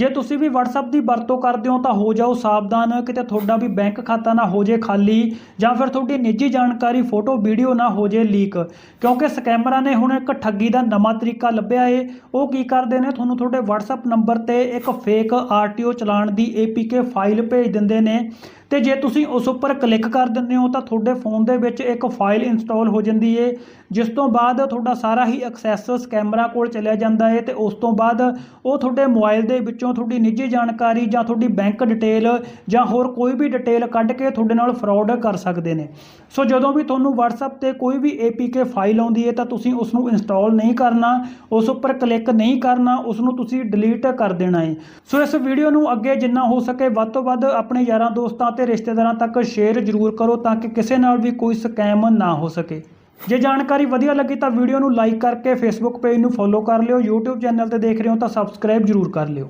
ਜੇ ਤੁਸੀਂ ਵੀ WhatsApp ਦੀ ਵਰਤੋਂ ਕਰਦੇ ਹੋ ਤਾਂ ਹੋ ਜਾਓ ਸਾਵਧਾਨ, ਕਿਤੇ ਤੁਹਾਡਾ ਵੀ ਬੈਂਕ ਖਾਤਾ ਨਾ ਹੋ ਜੇ ਖਾਲੀ ਜਾਂ ਫਿਰ ਤੁਹਾਡੀ ਨਿੱਜੀ ਜਾਣਕਾਰੀ, ਫੋਟੋ, ਵੀਡੀਓ ਨਾ ਹੋ ਜੇ ਲੀਕ। ਕਿਉਂਕਿ ਸਕੈਮਰਾਂ ਨੇ ਹੁਣ ਇੱਕ ਠੱਗੀ ਦਾ ਨਵਾਂ ਤਰੀਕਾ ਲੱਭਿਆ ਏ। ਉਹ ਕੀ ਕਰਦੇ ਨੇ? ਤੁਹਾਨੂੰ ਤੁਹਾਡੇ WhatsApp ਨੰਬਰ ਤੇ ਇੱਕ ਫੇਕ ਆਰਟੀਓ ਚਲਾਣ ਦੀ APK ਫਾਈਲ ਭੇਜ ਦਿੰਦੇ ਨੇ। ਤੇ ਜੇ ਤੁਸੀਂ ਉਸ ਉੱਪਰ ਕਲਿੱਕ ਕਰ ਦਿੰਦੇ ਹੋ ਤਾਂ ਤੁਹਾਡੇ ਫੋਨ ਦੇ ਵਿੱਚ ਇੱਕ ਫਾਈਲ ਇੰਸਟਾਲ ਹੋ ਜਾਂਦੀ ਏ, ਜਿਸ ਤੋਂ ਬਾਅਦ ਤੁਹਾਡਾ ਸਾਰਾ ਹੀ ਐਕਸੈਸ ਕੈਮਰਾ ਕੋਲ ਚਲਿਆ ਜਾਂਦਾ ਏ ਤੇ ਉਸ ਤੋਂ ਬਾਅਦ ਉਹ ਤੁਹਾਡੇ ਮੋਬਾਈਲ ਦੇ ਵਿੱਚੋਂ ਤੁਹਾਡੀ ਨਿੱਜੀ ਜਾਣਕਾਰੀ ਜਾਂ ਤੁਹਾਡੀ ਬੈਂਕ ਡਿਟੇਲ ਜਾਂ ਹੋਰ ਕੋਈ ਵੀ ਡਿਟੇਲ ਕੱਢ ਕੇ ਤੁਹਾਡੇ ਨਾਲ ਫਰਾਡ ਕਰ ਸਕਦੇ ਨੇ। ਸੋ ਜਦੋਂ ਵੀ ਤੁਹਾਨੂੰ WhatsApp ਤੇ ਕੋਈ ਵੀ APK ਫਾਈਲ ਆਉਂਦੀ ਹੈ ਤਾਂ ਤੁਸੀਂ ਉਸ ਨੂੰ ਇੰਸਟਾਲ ਨਹੀਂ ਕਰਨਾ, ਉਸ ਉੱਪਰ ਕਲਿੱਕ ਨਹੀਂ ਕਰਨਾ ਉਸ ਨੂੰ ਤੁਸੀਂ ਡਿਲੀਟ ਕਰ ਦੇਣਾ ਹੈ ਸੋ ਇਸ ਵੀਡੀਓ ਨੂੰ ਅੱਗੇ ਜਿੰਨਾ ਹੋ ਸਕੇ ਵੱਧ ਤੋਂ ਵੱਧ ਆਪਣੇ ਯਾਰਾਂ ਦੋਸਤਾਂ ਤੇ ਰਿਸ਼ਤੇਦਾਰਾਂ ਤੱਕ ਸ਼ੇਅਰ ਜ਼ਰੂਰ ਕਰੋ ਤਾਂ ਕਿ ਕਿਸੇ ਨਾਲ ਵੀ ਕੋਈ ਸਕੈਮ ਨਾ ਹੋ ਸਕੇ। ਜੇ ਜਾਣਕਾਰੀ ਵਧੀਆ ਲੱਗੀ ਤਾਂ ਵੀਡੀਓ ਨੂੰ ਲਾਈਕ ਕਰਕੇ ਫੇਸਬੁੱਕ ਪੇਜ ਨੂੰ ਫੋਲੋ ਕਰ ਲਿਓ, YouTube ਚੈਨਲ ਤੇ ਦੇਖ ਰਹੇ ਹੋ ਤਾਂ ਸਬਸਕ੍ਰਾਈਬ ਜ਼ਰੂਰ ਕਰ ਲਿਓ।